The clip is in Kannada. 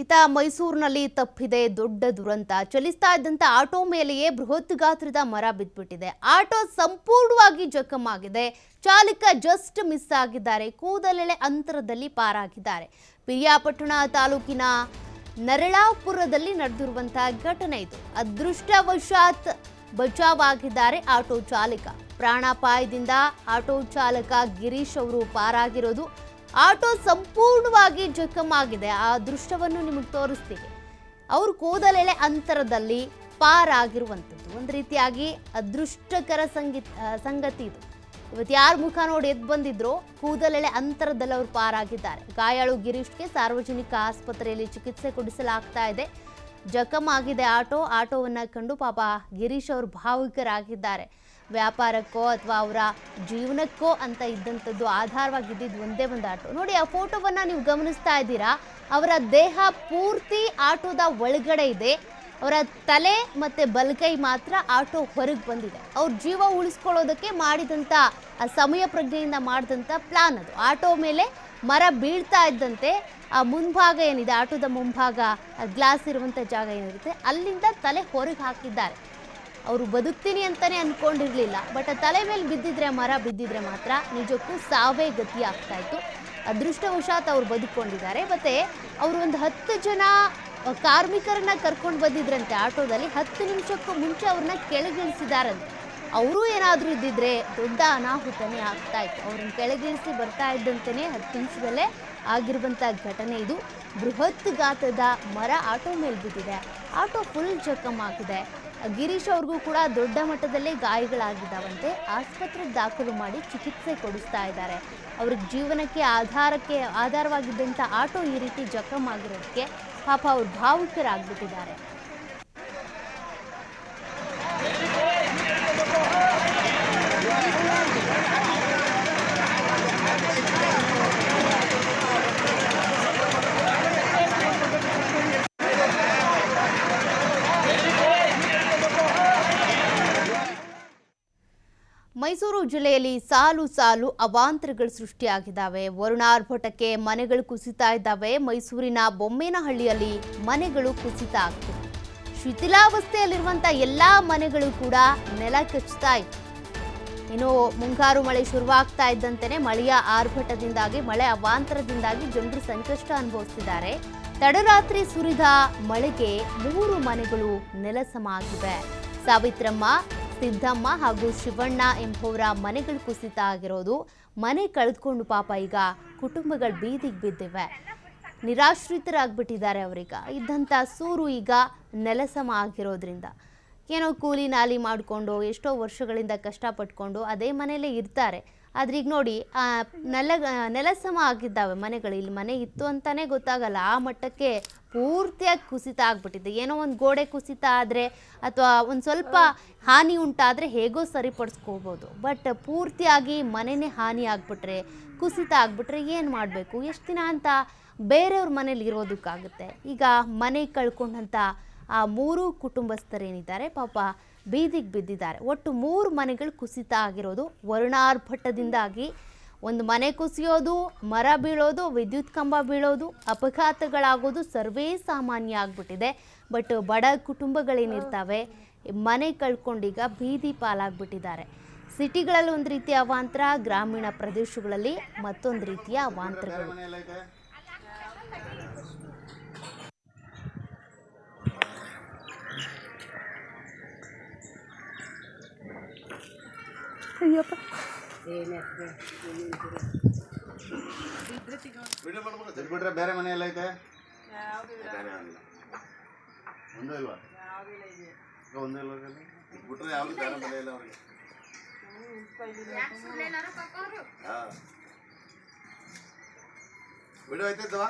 ಇತ ಮೈಸೂರಿನಲ್ಲಿ ತಪ್ಪಿದೆ, ದೊಡ್ಡ ದುರಂತ. ಚಲಿಸ್ತಾ ಇದ್ದಂಥ ಆಟೋ ಮೇಲೆಯೇ ಬೃಹತ್ ಗಾತ್ರದ ಮರ ಬಿದ್ದ್ಬಿಟ್ಟಿದೆ ಆಟೋ ಸಂಪೂರ್ಣವಾಗಿ ಜಖಮಾಗಿದೆ ಚಾಲಕ ಜಸ್ಟ್ ಮಿಸ್ ಆಗಿದ್ದಾರೆ. ಕೂದಲೆಳೆ ಅಂತರದಲ್ಲಿ ಪಾರಾಗಿದ್ದಾರೆ. ಪಿರಿಯಾಪಟ್ಟಣ ತಾಲೂಕಿನ ನರಳಾಪುರದಲ್ಲಿ ನಡೆದಿರುವಂತಹ ಘಟನೆ ಇದು. ಅದೃಷ್ಟವಶಾತ್ ಬಚಾವಾಗಿದ್ದಾರೆ ಆಟೋ ಚಾಲಕ. ಪ್ರಾಣಾಪಾಯದಿಂದ ಆಟೋ ಚಾಲಕ ಗಿರೀಶ್ ಅವರು ಪಾರಾಗಿರೋದು ಆಟೋ ಸಂಪೂರ್ಣವಾಗಿ ಜಖಮಾಗಿದೆ ಆ ದೃಶ್ಯವನ್ನು ನಿಮಗೆ ತೋರಿಸ್ತೀವಿ ಅವರು ಕೂದಲೆಳೆ ಅಂತರದಲ್ಲಿ ಪಾರಾಗಿರುವಂಥದ್ದು. ಒಂದು ರೀತಿಯಾಗಿ ಅದೃಷ್ಟಕರ ಸಂಗೀತ ಸಂಗತಿ ಇದು. ಇವತ್ತು ಯಾರ ಮುಖ ನೋಡಿ ಎದ್ದು ಬಂದಿದ್ರು ಕೂದಲೆಳೆ ಅಂತರದಲ್ಲಿ ಅವರು ಪಾರಾಗಿದ್ದಾರೆ. ಗಾಯಾಳು ಗಿರೀಶ್ಗೆ ಸಾರ್ವಜನಿಕ ಆಸ್ಪತ್ರೆಯಲ್ಲಿ ಚಿಕಿತ್ಸೆ ಕೊಡಿಸಲಾಗ್ತಾ ಇದೆ. ಜಖಮ್ ಆಗಿದೆ ಆಟೋ, ಆಟೋವನ್ನ ಕಂಡು ಪಾಪ ಗಿರೀಶ್ ಅವರು ಭಾವುಕರಾಗಿದ್ದಾರೆ. ವ್ಯಾಪಾರಕ್ಕೋ ಅಥವಾ ಅವರ ಜೀವನಕ್ಕೋ ಅಂತ ಇದ್ದಂಥದ್ದು ಆಧಾರವಾಗಿದ್ದಿದ್ದು ಒಂದೇ ಒಂದು ಆಟೋ. ನೋಡಿ, ಆ ಫೋಟೋವನ್ನ ನೀವು ಗಮನಿಸ್ತಾ ಇದ್ದೀರಾ? ಅವರ ದೇಹ ಪೂರ್ತಿ ಆಟೋದ ಒಳಗಡೆ ಇದೆ. ಅವರ ತಲೆ ಮತ್ತೆ ಬಲಗೈ ಮಾತ್ರ ಆಟೋ ಹೊರಗೆ ಬಂದಿದೆ. ಅವ್ರ ಜೀವ ಉಳಿಸ್ಕೊಳ್ಳೋದಕ್ಕೆ ಮಾಡಿದಂಥ, ಆ ಸಮಯ ಪ್ರಜ್ಞೆಯಿಂದ ಮಾಡಿದಂಥ ಪ್ಲಾನ್ ಅದು. ಆಟೋ ಮೇಲೆ ಮರ ಬೀಳ್ತಾ ಇದ್ದಂತೆ ಆ ಮುಂಭಾಗ ಏನಿದೆ, ಆಟೋದ ಮುಂಭಾಗ ಗ್ಲಾಸ್ ಇರುವಂಥ ಜಾಗ ಏನಿರುತ್ತೆ, ಅಲ್ಲಿಂದ ತಲೆ ಹೊರಗೆ ಹಾಕಿದ್ದಾರೆ. ಅವರು ಬದುಕ್ತೀನಿ ಅಂತಾನೆ ಅನ್ಕೊಂಡಿರ್ಲಿಲ್ಲ, ಬಟ್ ತಲೆ ಮೇಲೆ ಬಿದ್ದಿದ್ರೆ ಮರ ಬಿದ್ದಿದ್ರೆ ಮಾತ್ರ ನಿಜಕ್ಕೂ ಸಾವೇ ಗತಿ ಆಗ್ತಾ ಇತ್ತು. ಅದೃಷ್ಟವಶಾತ್ ಅವ್ರು ಬದುಕೊಂಡಿದ್ದಾರೆ, ಮತ್ತೆ ಅವರು ಒಂದು ಹತ್ತು ಜನ ಕಾರ್ಮಿಕರನ್ನ ಕರ್ಕೊಂಡು ಬಂದಿದ್ರಂತೆ ಆಟೋದಲ್ಲಿ, ಹತ್ತು ನಿಮಿಷಕ್ಕೂ ಮುಂಚೆ ಅವ್ರನ್ನ ಕೆಳಗಿಳಿಸಿದಾರಂತೆ. ಅವರು ಏನಾದರೂ ಇದ್ದಿದ್ದರೆ ದೊಡ್ಡ ಅನಾಹುತನೇ ಆಗ್ತಾ ಇತ್ತು. ಅವ್ರನ್ನ ಕೆಳಗಿಳಿಸಿ ಬರ್ತಾ ಇದ್ದಂತೆಯೇ ಹತ್ತು ನಿಮಿಷದಲ್ಲೇ ಆಗಿರುವಂಥ ಘಟನೆ ಇದು. ಬೃಹತ್ ಗಾತ್ರದ ಮರ ಆಟೋ ಮೇಲೆ ಬಿದ್ದಿದೆ. ಆಟೋ ಫುಲ್ ಜಖಮ್ ಆಗಿದೆ. ಗಿರೀಶ್ ಅವ್ರಿಗೂ ಕೂಡ ದೊಡ್ಡ ಮಟ್ಟದಲ್ಲೇ ಗಾಯಗಳಾಗಿದ್ದಾವಂತೆ. ಆಸ್ಪತ್ರೆಗೆ ದಾಖಲು ಮಾಡಿ ಚಿಕಿತ್ಸೆ ಕೊಡಿಸ್ತಾ ಇದ್ದಾರೆ. ಅವ್ರಿಗೆ ಜೀವನಕ್ಕೆ ಆಧಾರಕ್ಕೆ ಆಧಾರವಾಗಿದ್ದಂಥ ಆಟೋ ಈ ರೀತಿ ಜಖಮ್ ಆಗಿರೋದಕ್ಕೆ ಪಾಪ ಅವ್ರು ಭಾವುಕರಾಗ್ಬಿಟ್ಟಿದ್ದಾರೆ. ಮೈಸೂರು ಜಿಲ್ಲೆಯಲ್ಲಿ ಸಾಲು ಸಾಲು ಅವಾಂತರಗಳು ಸೃಷ್ಟಿಯಾಗಿದ್ದಾವೆ. ವರುಣಾರ್ಭಟಕ್ಕೆ ಮನೆಗಳು ಕುಸಿತಾ ಇದ್ದಾವೆ. ಮೈಸೂರಿನ ಬೊಮ್ಮೇನಹಳ್ಳಿಯಲ್ಲಿ ಮನೆಗಳು ಕುಸಿತ ಆಗ್ತಿವೆ ಶಿಥಿಲಾವಸ್ಥೆಯಲ್ಲಿರುವಂಥ ಎಲ್ಲ ಮನೆಗಳು ಕೂಡ ನೆಲ ಕಚ್ಚುತ್ತಾ ಇತ್ತು. ಇನ್ನು ಮುಂಗಾರು ಮಳೆ ಶುರುವಾಗ್ತಾ ಇದ್ದಂತೆಯೇ ಮಳೆಯ ಆರ್ಭಟದಿಂದಾಗಿ, ಮಳೆ ಅವಾಂತರದಿಂದಾಗಿ ಜನರು ಸಂಕಷ್ಟ ಅನುಭವಿಸ್ತಿದ್ದಾರೆ. ತಡರಾತ್ರಿ ಸುರಿದ ಮಳೆಗೆ ಮೂರು ಮನೆಗಳು ನೆಲಸಮ ಆಗಿವೆ ಸಾವಿತ್ರಮ್ಮ, ಸಿದ್ದಮ್ಮ ಹಾಗೂ ಶಿವಣ್ಣ ಎಂಬುವರ ಮನೆಗಳು ಕುಸಿತ ಆಗಿರೋದು. ಮನೆ ಕಳೆದುಕೊಂಡು ಪಾಪ ಈಗ ಕುಟುಂಬಗಳು ಬೀದಿಗೆ ಬಿದ್ದಿವೆ. ನಿರಾಶ್ರಿತರಾಗ್ಬಿಟ್ಟಿದ್ದಾರೆ ಅವರೀಗ. ಇದ್ದಂಥ ಸೂರು ಈಗ ನೆಲಸಮ ಆಗಿರೋದ್ರಿಂದ. ಏನೋ ಕೂಲಿ ನಾಲಿ ಮಾಡಿಕೊಂಡು, ಎಷ್ಟೋ ವರ್ಷಗಳಿಂದ ಕಷ್ಟಪಟ್ಕೊಂಡು ಅದೇ ಮನೆಯಲ್ಲೇ ಇರ್ತಾರೆ. ಆದ್ರೆ ಈಗ ನೋಡಿ, ಆ, ನೆಲ ನೆಲಸಮ ಆಗಿದ್ದಾವೆ ಮನೆಗಳು. ಇಲ್ಲಿ ಮನೆ ಇತ್ತು ಅಂತಾನೆ ಗೊತ್ತಾಗಲ್ಲ. ಆ ಮಟ್ಟಕ್ಕೆ ಪೂರ್ತಿಯಾಗಿ ಕುಸಿತ ಆಗ್ಬಿಟ್ಟಿದೆ. ಏನೋ ಒಂದು ಗೋಡೆ ಕುಸಿತ ಆದರೆ ಅಥವಾ ಒಂದು ಸ್ವಲ್ಪ ಹಾನಿ ಉಂಟಾದರೆ ಹೇಗೋ ಸರಿಪಡಿಸ್ಕೋಬೋದು. ಬಟ್ ಪೂರ್ತಿಯಾಗಿ ಮನೆನೇ ಹಾನಿ ಆಗ್ಬಿಟ್ರೆ, ಕುಸಿತ ಆಗ್ಬಿಟ್ರೆ ಏನು ಮಾಡಬೇಕು? ಎಷ್ಟು ದಿನ ಅಂತ ಬೇರೆಯವ್ರ ಮನೇಲಿ ಇರೋದಕ್ಕಾಗುತ್ತೆ. ಈಗ ಮನೆ ಕಳ್ಕೊಂಡಂಥ ಆ ಮೂರು ಕುಟುಂಬಸ್ಥರೇನಿದ್ದಾರೆ? ಪಾಪ ಬೀದಿಗೆ ಬಿದ್ದಿದ್ದಾರೆ. ಒಟ್ಟು ಮೂರು ಮನೆಗಳು ಕುಸಿತ ಆಗಿರೋದು ವರುಣಾರ್ಭಟದಿಂದಾಗಿ ಒಂದು ಮನೆ ಕುಸಿಯೋದು, ಮರ ಬೀಳೋದು, ವಿದ್ಯುತ್ ಕಂಬ ಬೀಳೋದು, ಅಪಘಾತಗಳಾಗೋದು ಸರ್ವೇ ಸಾಮಾನ್ಯ ಆಗಿಬಿಟ್ಟಿದೆ. ಬಟ್ ಬಡ ಕುಟುಂಬಗಳೇನಿರ್ತವೆ, ಮನೆ ಕಳ್ಕೊಂಡೀಗ ಬೀದಿ ಪಾಲಾಗ್ಬಿಟ್ಟಿದ್ದಾರೆ. ಸಿಟಿಗಳಲ್ಲಿ ಒಂದು ರೀತಿಯ ಅವಾಂತರ, ಗ್ರಾಮೀಣ ಪ್ರದೇಶಗಳಲ್ಲಿ ಮತ್ತೊಂದು ರೀತಿಯ ಅವಾಂತರಗಳು. ವಿಡಿಯೋ ಮಾಡ್ಬೇಕು ಇದು ಬಿಟ್ರೆ ಬೇರೆ ಮನೆ ಎಲ್ಲ ಐತೆ ಬೇರೆ ಇಲ್ಲ ಒಂದೇ ಇಲ್ವಾ ಈಗ ಒಂದೇ ಇಲ್ವಾ ಇಲ್ಲಿ? ಇದು ಬಿಟ್ರೆ ಯಾವ್ದು ಬೇರೆ ಮನೆ ಇಲ್ಲ ಅವ್ರಿಗೆ ಹಾ ವಿಡಿಯೋ ಐತೈತವ